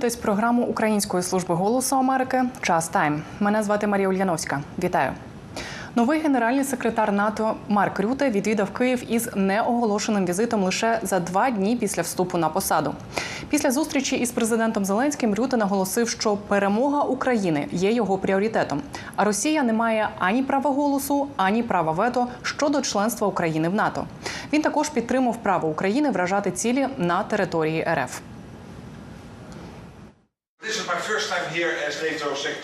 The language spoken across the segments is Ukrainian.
Ви дивитесь програму Української служби голосу Америки Час Тайм. Мене звати Марія Ульяновська. Вітаю. Новий генеральний секретар НАТО Марк Рюте відвідав Київ із неоголошеним візитом лише за два дні після вступу на посаду. Після зустрічі із президентом Зеленським Рюте наголосив, що перемога України є його пріоритетом. А Росія не має ані права голосу, ані права вето щодо членства України в НАТО. Він також підтримав право України вражати цілі на території РФ.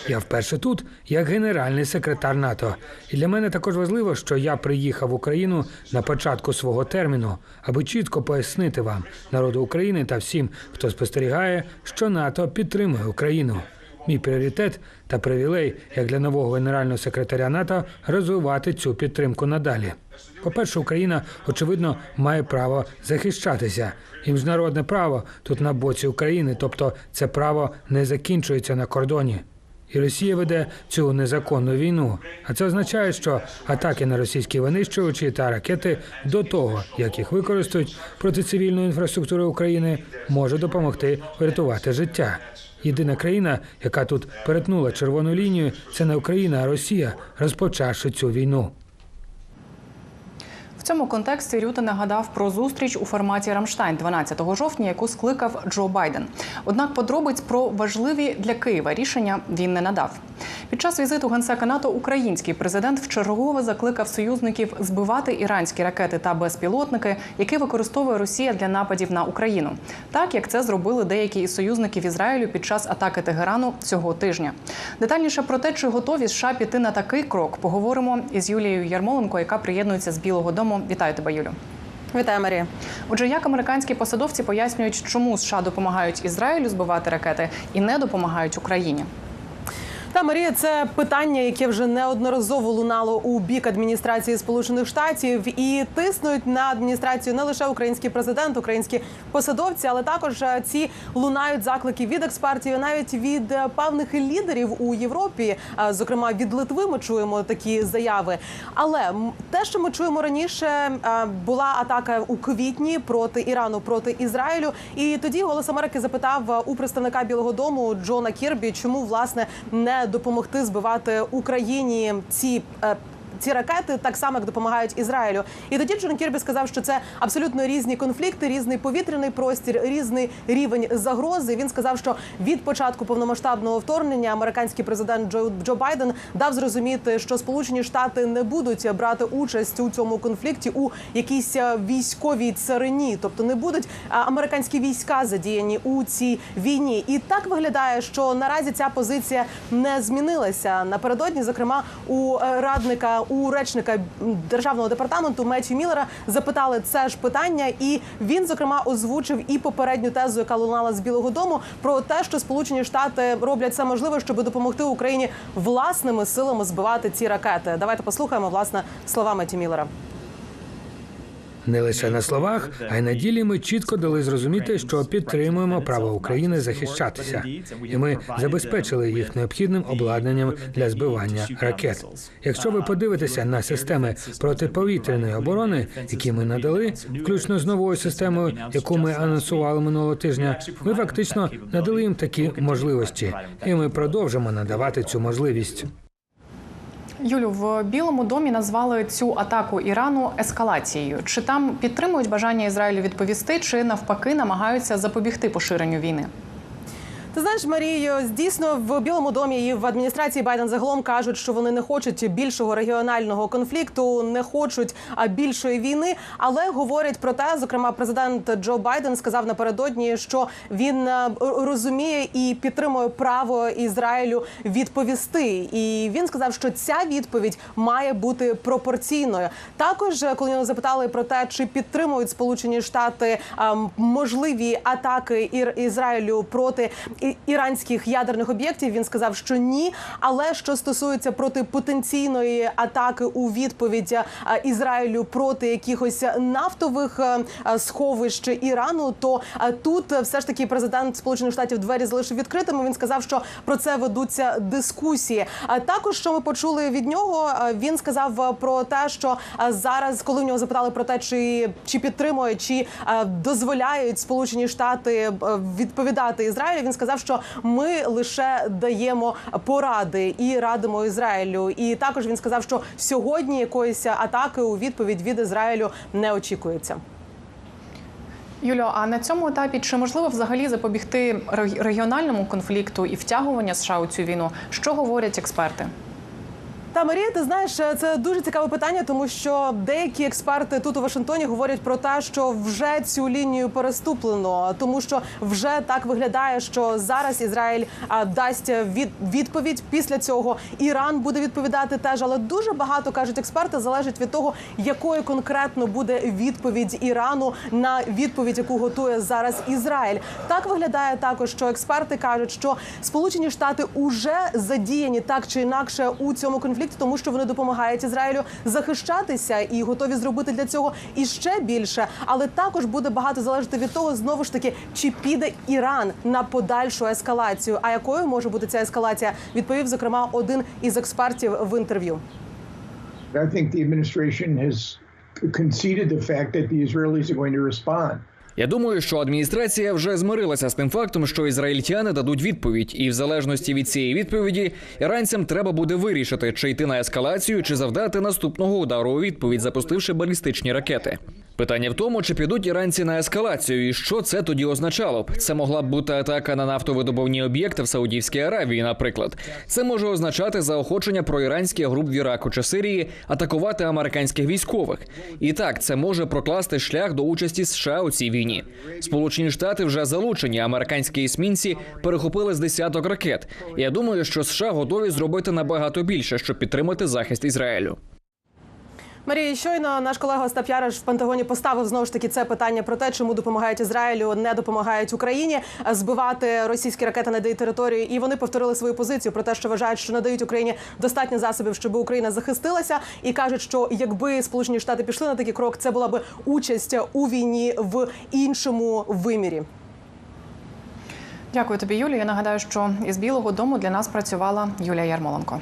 Я вперше тут як генеральний секретар НАТО. І для мене також важливо, що я приїхав в Україну на початку свого терміну, аби чітко пояснити вам, народу України та всім, хто спостерігає, що НАТО підтримує Україну. Мій пріоритет та привілей, як для нового генерального секретаря НАТО, розвивати цю підтримку надалі. По-перше, Україна очевидно має право захищатися, і міжнародне право тут на боці України, тобто це право не закінчується на кордоні. І Росія веде цю незаконну війну. А це означає, що атаки на російські винищувачі та ракети до того, як їх використають проти цивільної інфраструктури України, може допомогти врятувати життя. Єдина країна, яка тут перетнула червону лінію, це не Україна, а Росія, розпочавши цю війну. Цьому контексті Рюте нагадав про зустріч у форматі Рамштайн 12 жовтня, яку скликав Джо Байден. Однак подробиць про важливі для Києва рішення він не надав. Під час візиту генсека НАТО український президент вчергове закликав союзників збивати іранські ракети та безпілотники, які використовує Росія для нападів на Україну, так як це зробили деякі із союзників Ізраїлю під час атаки Тегерану цього тижня. Детальніше про те, чи готові США піти на такий крок, поговоримо із Юлією Ярмоленко, яка приєднується з Білого Дому. Вітаю тебе, Юлю. Вітаю, Марія. Отже, як американські посадовці пояснюють, чому США допомагають Ізраїлю збивати ракети і не допомагають Україні? Та Марія, це питання, яке вже неодноразово лунало у бік адміністрації Сполучених Штатів, і тиснуть на адміністрацію не лише український президент, українські посадовці, але також е, ці лунають заклики від експертів, навіть від е, певних лідерів у Європі. Е, Зокрема, від Литви ми чуємо такі заяви. Але те, що ми чуємо раніше, була атака у квітні проти Ірану проти Ізраїлю. І тоді голос Америки запитав у представника Білого Дому Джона Кірбі, чому власне не допомогти збивати Україні ці. Ці ракети так само як допомагають Ізраїлю, і тоді Джон Кірбі сказав, що це абсолютно різні конфлікти, різний повітряний простір, різний рівень загрози. Він сказав, що від початку повномасштабного вторгнення американський президент Джо, Джо Байден дав зрозуміти, що Сполучені Штати не будуть брати участь у цьому конфлікті у якійсь е, військовій царині, тобто не будуть е, американські війська задіяні у цій війні. І так виглядає, що наразі ця позиція не змінилася. Напередодні, зокрема, у е, радника у речника державного департаменту Меттю Міллера запитали це ж питання, і він зокрема озвучив і попередню тезу, яка лунала з Білого Дому, про те, що Сполучені Штати роблять все можливе, щоб допомогти Україні власними силами збивати ці ракети. Давайте послухаємо власне слова Меттю Міллера. Не лише на словах, а й на ділі ми чітко дали зрозуміти, що підтримуємо право України захищатися, і ми забезпечили їх необхідним обладнанням для збивання ракет. Якщо ви подивитеся на системи протиповітряної оборони, які ми надали, включно з новою системою, яку ми анонсували минулого тижня, ми фактично надали їм такі можливості, і ми продовжимо надавати цю можливість. Юлю в Білому домі назвали цю атаку Ірану ескалацією. Чи там підтримують бажання Ізраїлю відповісти, чи навпаки намагаються запобігти поширенню війни? Ти знаєш, Марію, дійсно в Білому домі і в адміністрації Байден загалом кажуть, що вони не хочуть більшого регіонального конфлікту, не хочуть більшої війни. Але говорять про те, зокрема, президент Джо Байден сказав напередодні, що він е, розуміє і підтримує право Ізраїлю відповісти. І він сказав, що ця відповідь має бути пропорційною. Також, е, коли його запитали про те, чи підтримують Сполучені Штати е, можливі атаки Ізраїлю проти іранських ядерних об'єктів, він сказав, що ні. Але що стосується проти потенційної атаки у відповідь е, Ізраїлю проти якихось нафтових е, е, сховищ Ірану, то тут все ж таки президент Сполучених Штатів двері залишив відкритими. Він сказав, що про це ведуться дискусії. А також що ми почули від нього, він сказав про те, що зараз, коли в нього запитали про те, чи, чи підтримує, чи дозволяють Сполучені Штати відповідати Ізраїлю, він сказав. Сказав, що ми лише даємо поради і радимо Ізраїлю. І також він сказав, що сьогодні якоїсь атаки у відповідь від Ізраїлю не очікується. Юліо, а на цьому етапі чи можливо взагалі запобігти регіональному конфлікту і втягування США у цю війну? Що говорять експерти? Та Марія, ти знаєш, це дуже цікаве питання, тому що деякі експерти тут у Вашингтоні говорять про те, що вже цю лінію переступлено, тому що вже так виглядає, що зараз Ізраїль дасть від, відповідь. Після цього Іран буде відповідати теж, але дуже багато кажуть експерти, залежить від того, якою конкретно буде відповідь Ірану на відповідь, яку готує зараз Ізраїль. Так виглядає також, що експерти кажуть, що Сполучені Штати уже задіяні так чи інакше у цьому конфлікті, тому що вони допомагають Ізраїлю захищатися і готові зробити для цього іще більше. Але також буде багато залежати від того, знову ж таки, чи піде Іран на подальшу ескалацію. А якою може бути ця ескалація? Відповів зокрема один із експертів в інтерв'ю. I think the administration has conceded the fact that the Israelis are going to respond. Я думаю, що адміністрація вже змирилася з тим фактом, що ізраїльтяни дадуть відповідь, і в залежності від цієї відповіді іранцям треба буде вирішити, чи йти на ескалацію, чи завдати наступного удару у відповідь, запустивши балістичні ракети. Питання в тому, чи підуть іранці на ескалацію, і що це тоді означало б. Це могла б бути атака на нафтовидобувні об'єкти в Саудівській Аравії, наприклад. Це може означати заохочення проіранських груп в Іраку чи Сирії атакувати американських військових. І так, це може прокласти шлях до участі США у цій війні. Сполучені Штати вже залучені. Американські есмінці перехопили з десяток ракет. Я думаю, що США готові зробити набагато більше, щоб підтримати захист Ізраїлю. Марія, щойно наш колега Остап Яриш в Пентагоні поставив знову ж таки це питання про те, чому допомагають Ізраїлю, не допомагають Україні збивати російські ракети на її територію. І вони повторили свою позицію про те, що вважають, що надають Україні достатньо засобів, щоб Україна захистилася, і кажуть, що якби Сполучені Штати пішли на такий крок, це була би участь у війні в іншому вимірі. Дякую тобі, Юлія. Я нагадаю, що із Білого Дому для нас працювала Юлія Ярмоленко.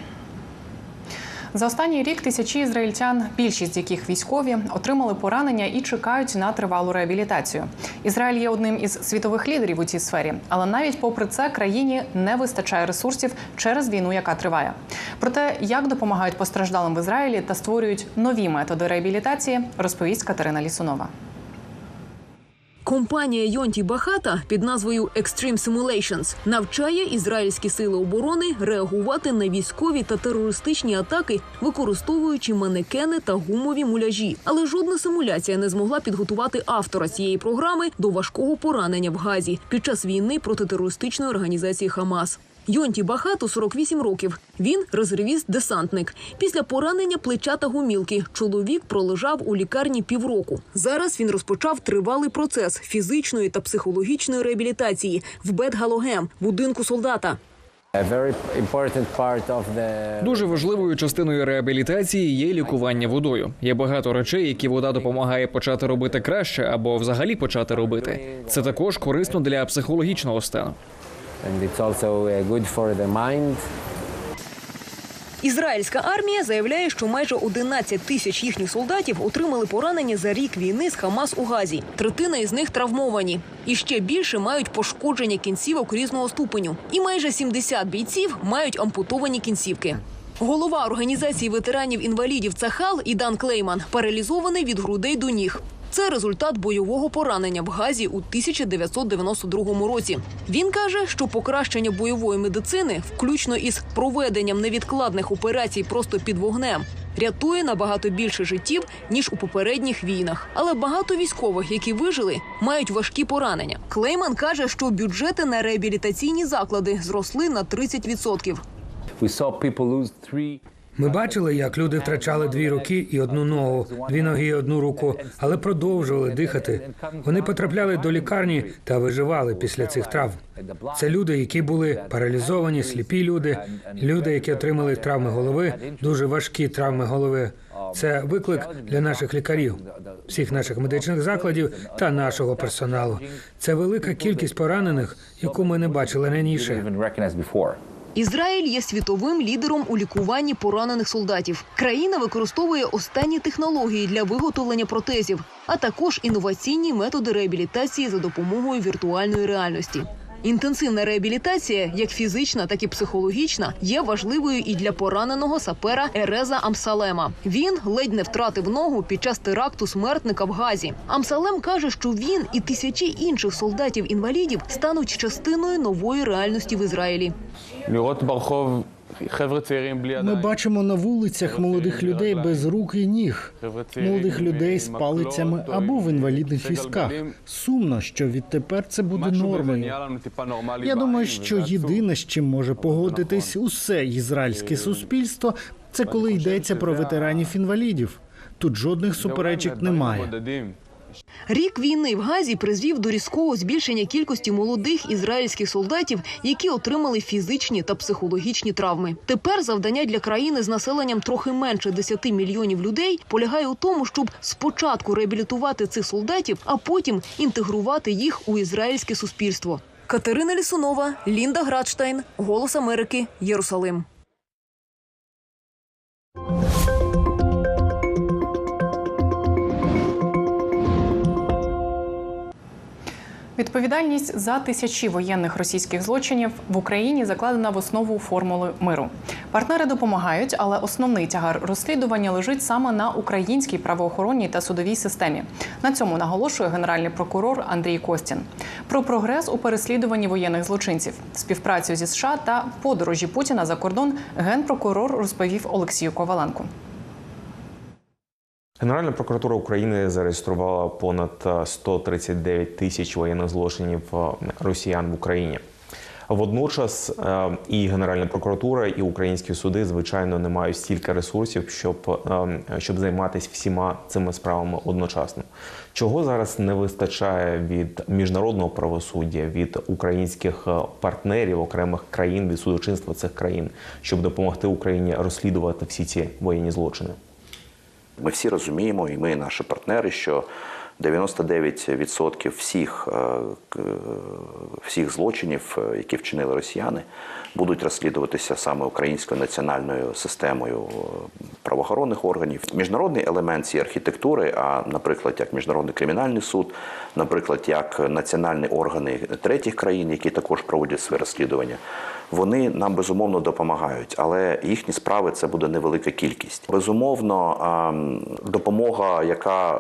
За останній рік тисячі ізраїльтян, більшість яких військові, отримали поранення і чекають на тривалу реабілітацію. Ізраїль є одним із світових лідерів у цій сфері, але навіть попри це країні не вистачає ресурсів через війну, яка триває. Про те, як допомагають постраждалим в Ізраїлі та створюють нові методи реабілітації, розповість Катерина Лісунова. Компанія Йонті Бахата під назвою Extreme Simulations навчає ізраїльські сили оборони реагувати на військові та терористичні атаки, використовуючи манекени та гумові муляжі. Але жодна симуляція не змогла підготувати автора цієї програми до важкого поранення в Газі під час війни проти терористичної організації Хамас. Йонті Бахату 48 років. Він резервіст-десантник. Після поранення плеча та гумілки чоловік пролежав у лікарні півроку. Зараз він розпочав тривалий процес фізичної та психологічної реабілітації в Бет-Галогем, будинку солдата. Дуже важливою частиною реабілітації є лікування водою. Є багато речей, які вода допомагає почати робити краще або взагалі почати робити. Це також корисно для психологічного стану. And it's also good for the mind. Ізраїльська армія заявляє, що майже 11 тисяч їхніх солдатів отримали поранення за рік війни з Хамас у Газі. Третина із них травмовані. І ще більше мають пошкодження кінцівок різного ступеню. І майже 70 бійців мають ампутовані кінцівки. Голова організації ветеранів інвалідів Цахал Ідан Клейман паралізований від грудей до ніг. Це результат бойового поранення в Газі у 1992 році. Він каже, що покращення бойової медицини, включно із проведенням невідкладних операцій просто під вогнем, рятує набагато більше життів ніж у попередніх війнах. Але багато військових, які вижили, мають важкі поранення. Клейман каже, що бюджети на реабілітаційні заклади зросли на 30%. Ми бачили, як люди втрачали дві руки і одну ногу, дві ноги і одну руку, але продовжували дихати. Вони потрапляли до лікарні та виживали після цих травм. Це люди, які були паралізовані, сліпі люди, люди, які отримали травми голови, дуже важкі травми голови. Це виклик для наших лікарів, всіх наших медичних закладів та нашого персоналу. Це велика кількість поранених, яку ми не бачили раніше. Ізраїль є світовим лідером у лікуванні поранених солдатів. Країна використовує останні технології для виготовлення протезів, а також інноваційні методи реабілітації за допомогою віртуальної реальності. Інтенсивна реабілітація, як фізична, так і психологічна, є важливою і для пораненого сапера Ереза Амсалема. Він ледь не втратив ногу під час теракту смертника в газі. Амсалем каже, що він і тисячі інших солдатів-інвалідів стануть частиною нової реальності в Ізраїлі. Лірот Бархов ми бачимо на вулицях молодих людей без рук і ніг, молодих людей з палицями або в інвалідних візках. Сумно, що відтепер це буде нормою. Я думаю, що єдине, з чим може погодитись усе ізраїльське суспільство, це коли йдеться про ветеранів інвалідів. Тут жодних суперечок немає. Рік війни в Газі призвів до різкого збільшення кількості молодих ізраїльських солдатів, які отримали фізичні та психологічні травми. Тепер завдання для країни з населенням трохи менше 10 мільйонів людей полягає у тому, щоб спочатку реабілітувати цих солдатів, а потім інтегрувати їх у ізраїльське суспільство. Катерина Лісунова, Лінда Градштайн, Голос Америки, Єрусалим. Відповідальність за тисячі воєнних російських злочинів в Україні закладена в основу формули миру. Партнери допомагають, але основний тягар розслідування лежить саме на українській правоохоронній та судовій системі. На цьому наголошує генеральний прокурор Андрій Костін. Про прогрес у переслідуванні воєнних злочинців, співпрацю зі США та подорожі Путіна за кордон генпрокурор розповів Олексію Коваленку. Генеральна прокуратура України зареєструвала понад е, 139 тисяч воєнних злочинів е, росіян в Україні. Водночас е, і Генеральна прокуратура, і українські суди, звичайно, не мають стільки ресурсів, щоб, е, щоб займатися всіма цими справами одночасно. Чого зараз не вистачає від міжнародного правосуддя, від українських е, партнерів окремих країн, від судочинства цих країн, щоб допомогти Україні розслідувати всі ці воєнні злочини? Ми всі розуміємо, і ми, наші партнери, що 99% всіх, е, всіх злочинів, е, які вчинили росіяни, будуть розслідуватися саме українською національною системою е, правоохоронних органів. Міжнародний елемент цієї архітектури, а наприклад, як міжнародний кримінальний суд, наприклад, як національні органи третіх країн, які також проводять своє розслідування. Вони нам безумовно допомагають, але їхні справи це буде невелика кількість. Безумовно, ем, допомога, яка е,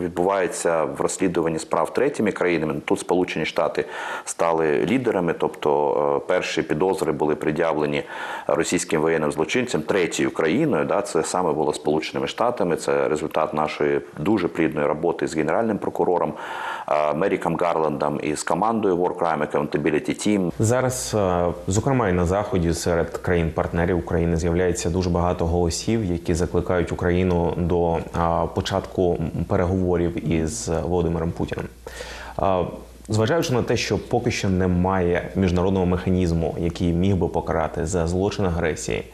відбувається в розслідуванні справ третіми країнами. Тут Сполучені Штати стали лідерами, тобто е, перші підозри були пред'явлені російським воєнним злочинцям третьою країною. Да, це саме було Сполученими Штатами. Це результат нашої дуже плідної роботи з генеральним прокурором е, Меріком Гарландом і з командою War Crime Accountability Team. Зараз, зокрема, і на заході серед країн-партнерів України з'являється дуже багато голосів, які закликають Україну до початку переговорів із Володимиром Путіним. Зважаючи на те, що поки що немає міжнародного механізму, який міг би покарати за злочин агресії,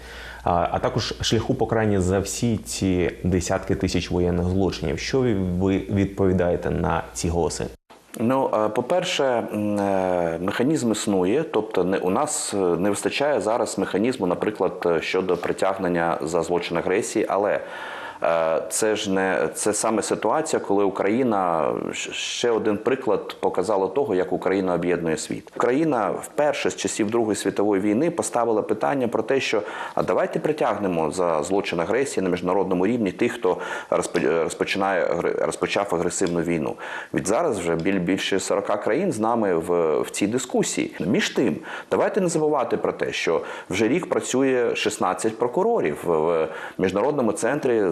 а також шляху покарання за всі ці десятки тисяч воєнних злочинів, що ви відповідаєте на ці голоси? Ну, е, по-перше, е, механізм існує, тобто не у нас е, не вистачає зараз механізму, наприклад, щодо притягнення за злочин агресії, але це ж не це саме ситуація, коли Україна ще один приклад показала того, як Україна об'єднує світ. Україна вперше з часів Другої світової війни поставила питання про те, що а давайте притягнемо за злочин агресії на міжнародному рівні тих, хто розпо- розпочинає розпочав агресивну війну. Від зараз вже біль- більше 40 країн з нами в, в цій дискусії. Між тим, давайте не забувати про те, що вже рік працює 16 прокурорів в- міжнародному центрі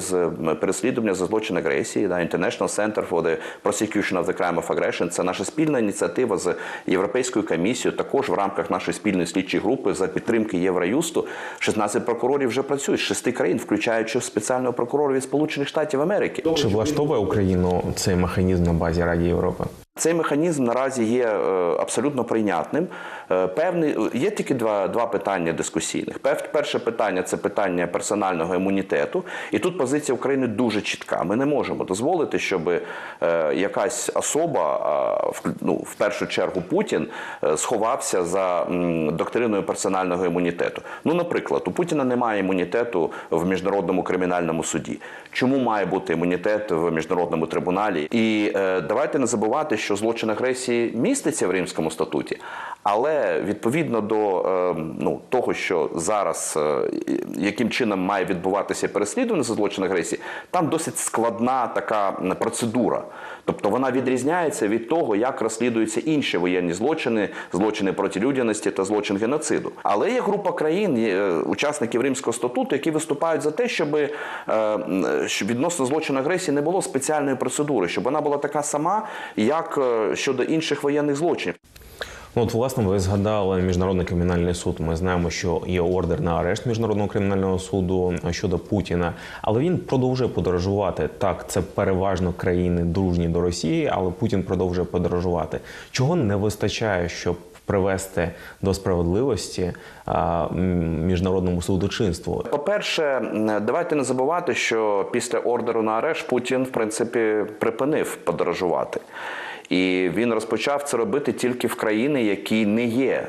переслідування за злочин агресії. Да, International Center for the Prosecution of the Crime of Aggression. Це наша спільна ініціатива з Європейською комісією. Також в рамках нашої спільної слідчої групи за підтримки Євроюсту 16 прокурорів вже працюють з шести країн, включаючи спеціального прокурора від Сполучених Штатів Америки. Чи влаштовує Україну цей механізм на базі Раді Європи? Цей механізм наразі є е, абсолютно прийнятним. Е, Певний є тільки два, два питання дискусійних. Перше питання це питання персонального імунітету, і тут позиція України дуже чітка. Ми не можемо дозволити, щоб е, якась особа, ну, в першу чергу Путін, сховався за доктриною персонального імунітету. Ну, наприклад, у Путіна немає імунітету в міжнародному кримінальному суді. Чому має бути імунітет в міжнародному трибуналі? І давайте не забувати, що злочин агресії міститься в Римському статуті, але відповідно до е, ну, того, що зараз е, яким чином має відбуватися переслідування за злочин агресії, там досить складна така процедура. Тобто вона відрізняється від того, як розслідуються інші воєнні злочини, злочини проти людяності та злочин геноциду. Але є група країн, е, учасників Римського статуту, які виступають за те, щоб, е, відносно злочину агресії не було спеціальної процедури, щоб вона була така сама, як е, щодо інших воєнних злочинів. Ну, от, власне, ви згадали міжнародний кримінальний суд. Ми знаємо, що є ордер на арешт міжнародного кримінального суду щодо Путіна, але він продовжує подорожувати. Так, це переважно країни дружні до Росії, але Путін продовжує подорожувати. Чого не вистачає, щоб привести до справедливості а, міжнародному судочинству? По-перше, давайте не забувати, що після ордеру на арешт Путін, в принципі, припинив подорожувати. І він розпочав це робити тільки в країни, які не є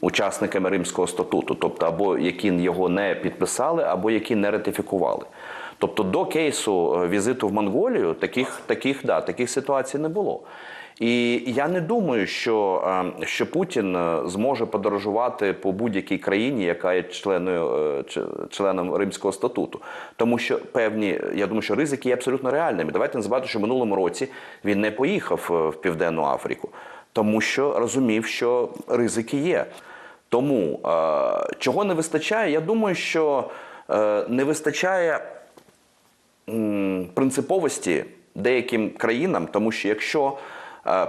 учасниками Римського статуту, тобто або які його не підписали, або які не ратифікували. Тобто до кейсу е, візиту в Монголію таких, таких, да, таких ситуацій не було. І я не думаю, що, е, що Путін е, зможе подорожувати по будь-якій країні, яка є членою е, членом Римського статуту. Тому що певні, я думаю, що ризики є абсолютно реальними. Давайте не забувати, що в минулому році він не поїхав в Південну Африку, тому що розумів, що ризики є. Тому чого не вистачає? Я думаю, що не вистачає принциповості деяким країнам, тому що якщо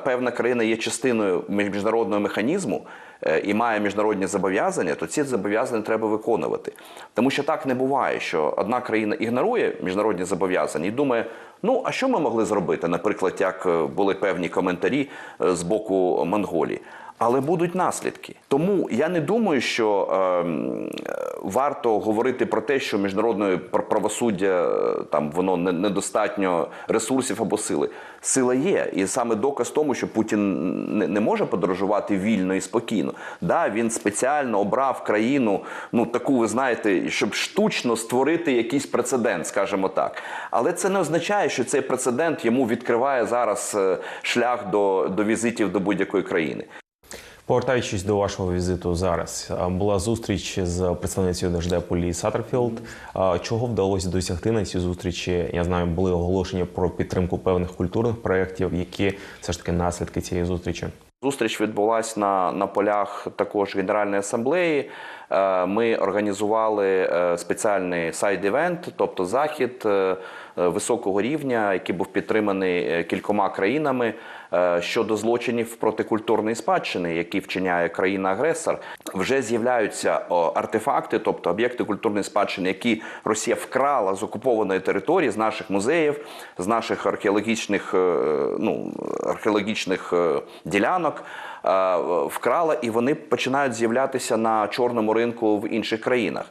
певна країна є частиною між- міжнародного механізму е, і має міжнародні зобов'язання, то ці зобов'язання треба виконувати. Тому що так не буває, що одна країна ігнорує міжнародні зобов'язання і думає. Ну, а що ми могли зробити? Наприклад, як е, були певні коментарі е, з боку Монголії. Але будуть наслідки. Тому я не думаю, що е, варто говорити про те, що міжнародне пр- правосуддя е, там воно не- недостатньо ресурсів або сили. Сила є, і саме доказ тому, що Путін не, не може подорожувати вільно і спокійно. Да, він спеціально обрав країну, ну таку, ви знаєте, щоб штучно створити якийсь прецедент, скажімо так. Але це не означає, що цей прецедент йому відкриває зараз е, шлях до, до візитів до будь-якої країни. Повертаючись до вашого візиту зараз, була зустріч з представницею Держдепу Лі Саттерфілд. Чого вдалося досягти на цій зустрічі? Я знаю, були оголошення про підтримку певних культурних проєктів. Які все ж таки наслідки цієї зустрічі? Зустріч відбулася на, на полях також Генеральної асамблеї. Е, Ми організували е, спеціальний сайд-івент, тобто захід е, е, високого рівня, який був підтриманий е, кількома країнами е, щодо злочинів проти культурної спадщини, які вчиняє країна-агресор. Вже з'являються артефакти, тобто об'єкти культурної спадщини, які Росія вкрала з окупованої території, з наших музеїв, з наших археологічних, е, ну, археологічних е, ділянок. е, Вкрала, і вони починають з'являтися на чорному ринку в інших країнах.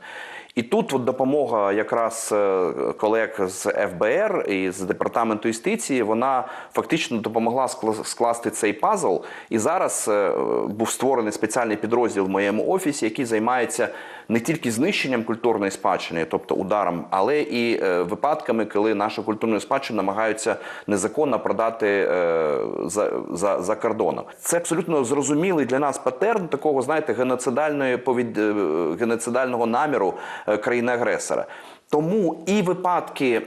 І тут от допомога якраз е, колег з ФБР і з департаменту юстиції, вона фактично допомогла скла- скласти цей пазл. І зараз е, був створений спеціальний підрозділ в моєму офісі, який займається не тільки знищенням культурної спадщини, тобто ударом, але і е, випадками, коли нашу культурну спадщину намагаються незаконно продати за, за, за кордоном. Це абсолютно зрозумілий для нас патерн такого, знаєте, геноцидальної повід... геноцидального наміру країни-агресора. Тому і випадки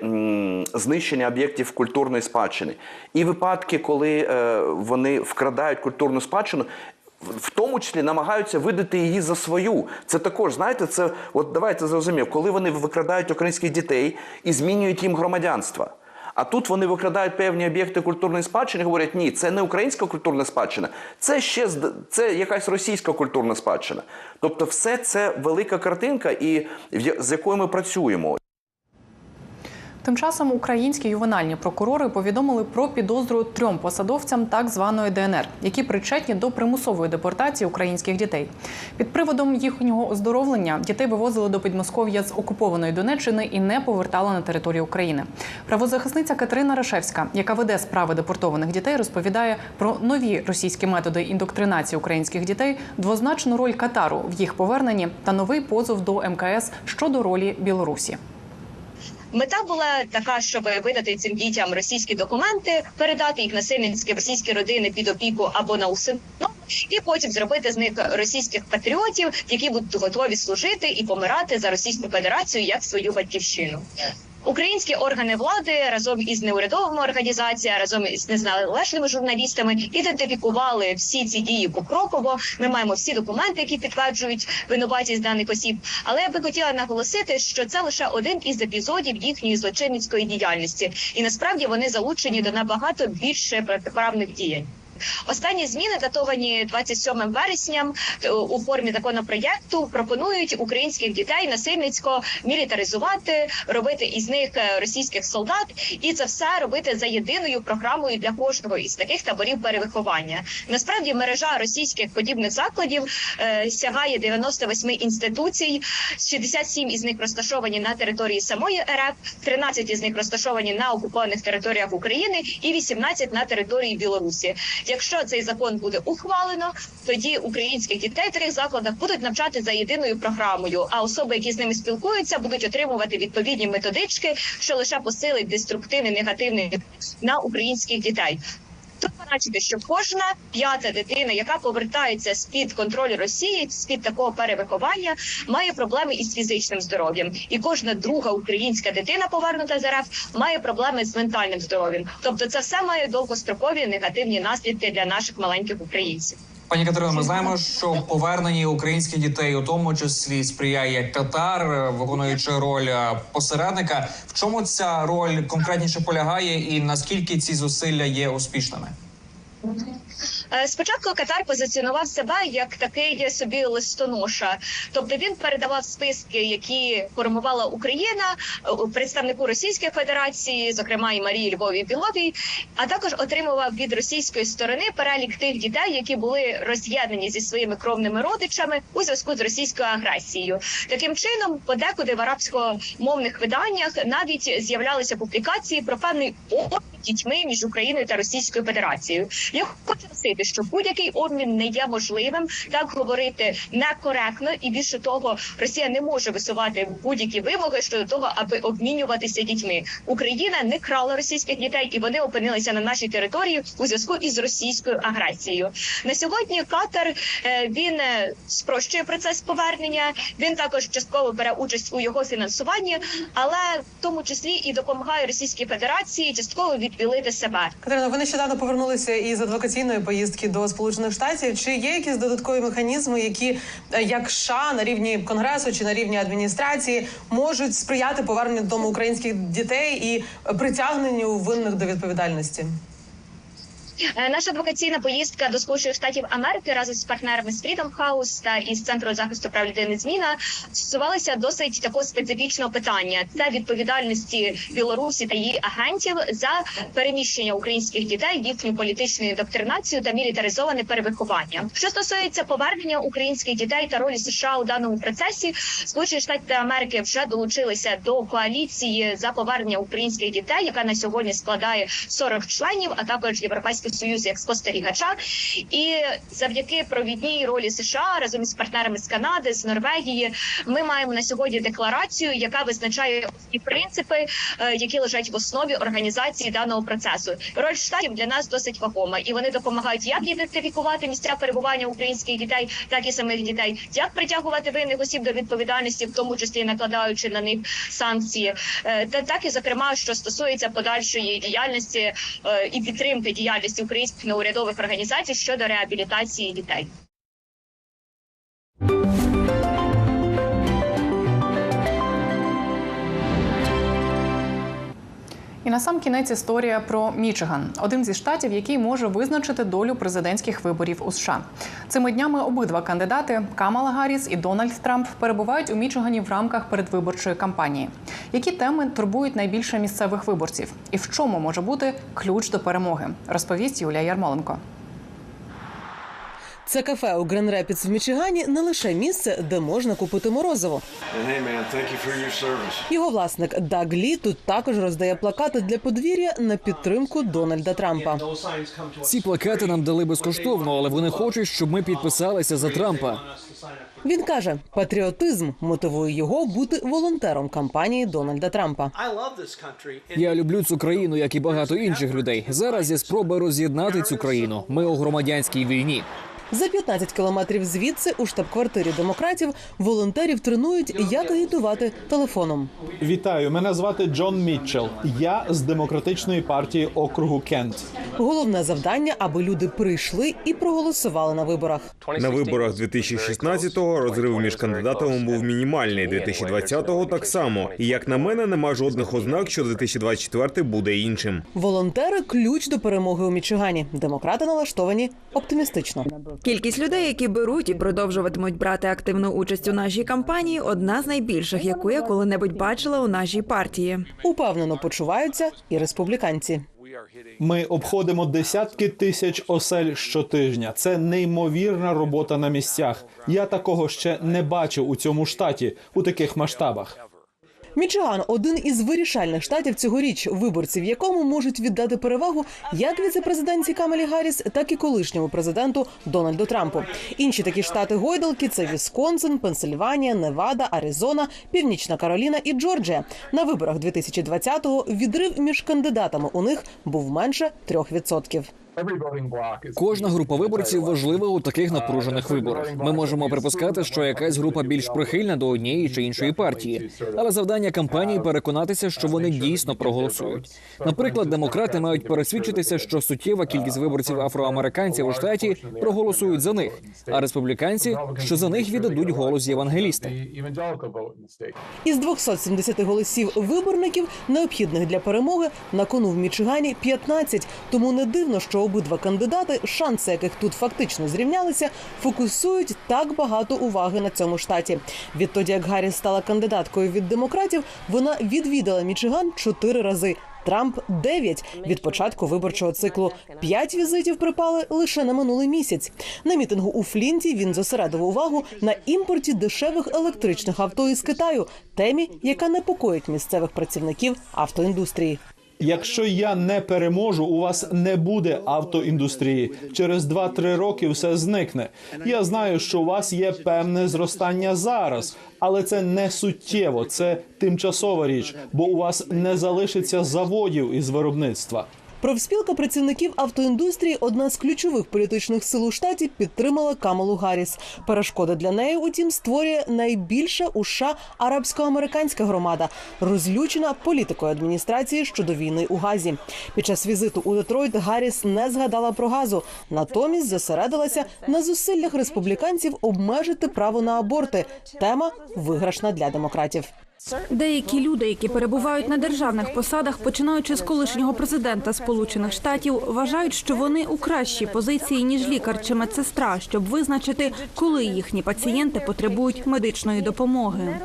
знищення об'єктів культурної спадщини, і випадки, коли е, вони вкрадають культурну спадщину. В тому числі намагаються видати її за свою. Це також, знаєте, це от давайте зрозумів, коли вони викрадають українських дітей і змінюють їм громадянство. А тут вони викрадають певні об'єкти культурної спадщини, і говорять, ні, це не українська культурна спадщина, це ще це якась російська культурна спадщина. Тобто, все це велика картинка, і з якою ми працюємо. Тим часом українські ювенальні прокурори повідомили про підозру трьом посадовцям так званої ДНР, які причетні до примусової депортації українських дітей. Під приводом їхнього оздоровлення дітей вивозили до Підмосков'я з окупованої Донеччини і не повертали на територію України. Правозахисниця Катерина Рашевська, яка веде справи депортованих дітей, розповідає про нові російські методи індоктринації українських дітей, двозначну роль Катару в їх поверненні та новий позов до МКС щодо ролі Білорусі. Мета була така, щоб видати цим дітям російські документи, передати їх насильницькі російські родини під опіку або на усиновлення, і потім зробити з них російських патріотів, які будуть готові служити і помирати за Російську Федерацію як свою батьківщину. Українські органи влади разом із неурядовими організаціями, разом із незалежними журналістами ідентифікували всі ці дії покроково. Ми маємо всі документи, які підтверджують винуватість даних осіб. Але я би хотіла наголосити, що це лише один із епізодів їхньої злочинницької діяльності, і насправді вони залучені до набагато більше протиправних діянь. Останні зміни датовані 27 вересня е, у формі законопроєкту пропонують українських дітей насильницько мілітаризувати, робити із них е, російських солдат, і це все робити за єдиною програмою для кожного із таких таборів перевиховання. Насправді мережа російських подібних закладів е, сягає 98 інституцій, 67 із них розташовані на території самої РФ, 13 із них розташовані на окупованих територіях України і 18 на території Білорусі. Якщо цей закон буде ухвалено, тоді українських дітей в таких закладах будуть навчати за єдиною програмою. А особи, які з ними спілкуються, будуть отримувати відповідні методички, що лише посилить деструктивний негативний на українських дітей. Бачите, що кожна п'ята дитина, яка повертається з під контролю Росії, з під такого перевиховання, має проблеми із фізичним здоров'ям, і кожна друга українська дитина, повернута з РФ, має проблеми з ментальним здоров'ям. Тобто, це все має довгострокові негативні наслідки для наших маленьких українців. Пані Катерино, ми знаємо, що поверненні українських дітей у тому числі сприяє Катар, виконуючи роль е, посередника. В чому ця роль конкретніше полягає, і наскільки ці зусилля є успішними? Gracias. Спочатку Катар позиціонував себе як такий собі листоноша, тобто він передавав списки, які формувала Україна е, представнику Російської Федерації, зокрема і Марії Львові Біловій, а також отримував від російської сторони перелік тих дітей, які були роз'єднані зі своїми кровними родичами у зв'язку з російською агресією. Таким чином, подекуди в арабськомовних виданнях навіть з'являлися публікації про певний обмін дітьми між Україною та Російською Федерацією. Я хочу наголосити, що будь-який обмін не є можливим. Так говорити некоректно, і більше того, Росія не може висувати будь-які вимоги щодо того, аби обмінюватися дітьми. Україна не крала російських дітей, і вони опинилися на нашій території у зв'язку із російською агресією. На сьогодні Катар е, він е, спрощує процес повернення. Він також частково бере участь у його фінансуванні, але в тому числі і допомагає Російській Федерації частково відбілити себе. Катерина, ви нещодавно повернулися із адвокаційної поїздки до Сполучених Штатів. Чи є якісь додаткові механізми, які е, як США на рівні конгресу чи на рівні адміністрації можуть сприяти поверненню додому українських дітей і притягненню винних до відповідальності? Е, Наша адвокаційна поїздка до Сполучених Штатів Америки разом з партнерами з Freedom House та із центру захисту прав людини зміна стосувалася досить такого специфічного питання: це відповідальності Білорусі та її агентів за переміщення українських дітей, їхню політичну індоктринацію та мілітаризоване перевиховання. Що стосується повернення українських дітей та ролі США у даному процесі, Сполучені Штати Америки вже долучилися до коаліції за повернення українських дітей, яка на сьогодні складає 40 членів, а також європейський союз як спостерігача. І завдяки провідній ролі США разом із партнерами з Канади, з Норвегії, ми маємо на сьогодні декларацію, яка визначає основні принципи, е, які лежать в основі організації даного процесу. Роль штатів для нас досить вагома, і вони допомагають як ідентифікувати місця перебування українських дітей, так і самих дітей, як притягувати винних осіб до відповідальності, в тому числі накладаючи на них санкції, Е, та так і зокрема, що стосується подальшої діяльності е, і підтримки діяльності українських неурядових організацій щодо реабілітації дітей. І на сам кінець історія про Мічиган, один зі штатів, який може визначити долю президентських виборів у США. Цими днями обидва кандидати Камала Гарріс і Дональд Трамп перебувають у Мічигані в рамках передвиборчої кампанії. Які теми турбують найбільше місцевих виборців, і в чому може бути ключ до перемоги? Розповість Юлія Ярмоленко. Це кафе у Грен Репідс в Мічигані не лише місце, де можна купити морозиво. Його власник Даг Лі тут також роздає плакати для подвір'я на підтримку Дональда Трампа. Ці плакати нам дали безкоштовно, але вони хочуть, щоб ми підписалися за Трампа. Він каже, патріотизм мотивує його бути волонтером кампанії Дональда Трампа. Я люблю цю країну, як і багато інших людей. Зараз є спроба роз'єднати цю країну. Ми у громадянській війні. За 15 кілометрів звідси у штаб-квартирі демократів волонтерів тренують, як агітувати телефоном. Вітаю, мене звати Джон Мітчелл. Я з демократичної партії округу Кент. Головне завдання, аби люди прийшли і проголосували на виборах. На виборах 2016-го розрив між кандидатами був мінімальний. 2020-го так само. І як на мене, нема жодних ознак, що 2024 буде іншим. Волонтери ключ до перемоги у Мічигані. Демократи налаштовані оптимістично. Кількість людей, які беруть і продовжуватимуть брати активну участь у нашій кампанії, одна з найбільших, яку я коли-небудь бачила у нашій партії. Упевнено почуваються і республіканці. Ми обходимо десятки тисяч осель щотижня. Це неймовірна робота на місцях. Я такого ще не бачив у цьому штаті у таких масштабах. Мічиган один із вирішальних штатів цьогоріч, виборці в якому можуть віддати перевагу як віцепрезидентці Камелі Гарріс, так і колишньому президенту Дональду Трампу. Інші такі штати гойдалки це Вісконсин, Пенсильванія, Невада, Аризона, Північна Кароліна і Джорджія. На виборах 2020-го відрив між кандидатами у них був менше 3%. Кожна група виборців важлива у таких напружених виборах. Ми можемо припускати, що якась група більш прихильна до однієї чи іншої партії, але завдання кампанії переконатися, що вони дійсно проголосують. Наприклад, демократи мають пересвідчитися, що суттєва кількість виборців афроамериканців у штаті проголосують за них, а республіканці, що за них віддадуть голос євангеліста. Із 270 голосів виборників, необхідних для перемоги, на кону в Мічигані 15. Тому не дивно, що обидва кандидати, шанси яких тут фактично зрівнялися, фокусують так багато уваги на цьому штаті. Відтоді, як Гарріс стала кандидаткою від демократів, вона відвідала Мічиган чотири рази. Трамп 9 від початку виборчого циклу. П'ять візитів припали лише на минулий місяць. На мітингу у Флінті він зосередив увагу на імпорті дешевих електричних авто із Китаю, темі, яка непокоїть місцевих працівників автоіндустрії. Якщо я не переможу, у вас не буде автоіндустрії. Через 2-3 роки все зникне. Я знаю, що у вас є певне зростання зараз, але це не суттєво, це тимчасова річ, бо у вас не залишиться заводів із виробництва. Профспілка працівників автоіндустрії, одна з ключових політичних сил у штаті, підтримала Камалу Гарріс. Перешкоди для неї, утім, створює найбільша у США арабсько-американська громада, розлючена політикою адміністрації щодо війни у Газі. Під час візиту у Детройт Гарріс не згадала про газу, натомість зосередилася на зусиллях республіканців обмежити право на аборти. Тема виграшна для демократів. Деякі люди, які перебувають на державних посадах, починаючи з колишнього президента Сполучених Штатів, вважають, що вони у кращій позиції ніж лікар чи медсестра, щоб визначити, коли їхні пацієнти потребують медичної допомоги.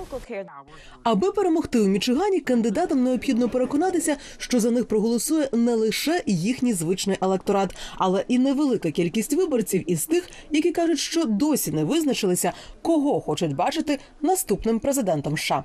Аби перемогти у Мічигані, кандидатам необхідно переконатися, що за них проголосує не лише їхній звичний електорат, але і невелика кількість виборців із тих, які кажуть, що досі не визначилися, кого хочуть бачити наступним президентом США.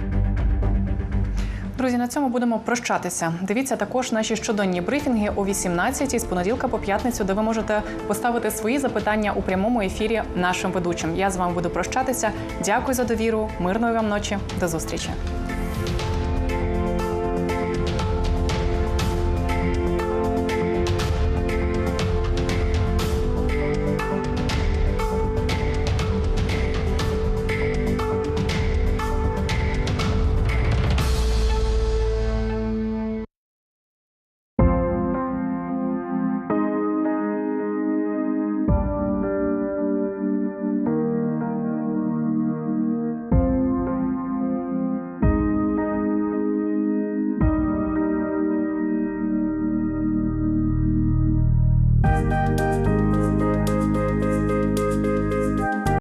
Друзі, на цьому будемо прощатися. Дивіться також наші щоденні брифінги о 18 з понеділка по п'ятницю, де ви можете поставити свої запитання у прямому ефірі нашим ведучим. Я з вами буду прощатися. Дякую за довіру. Мирної вам ночі. До зустрічі.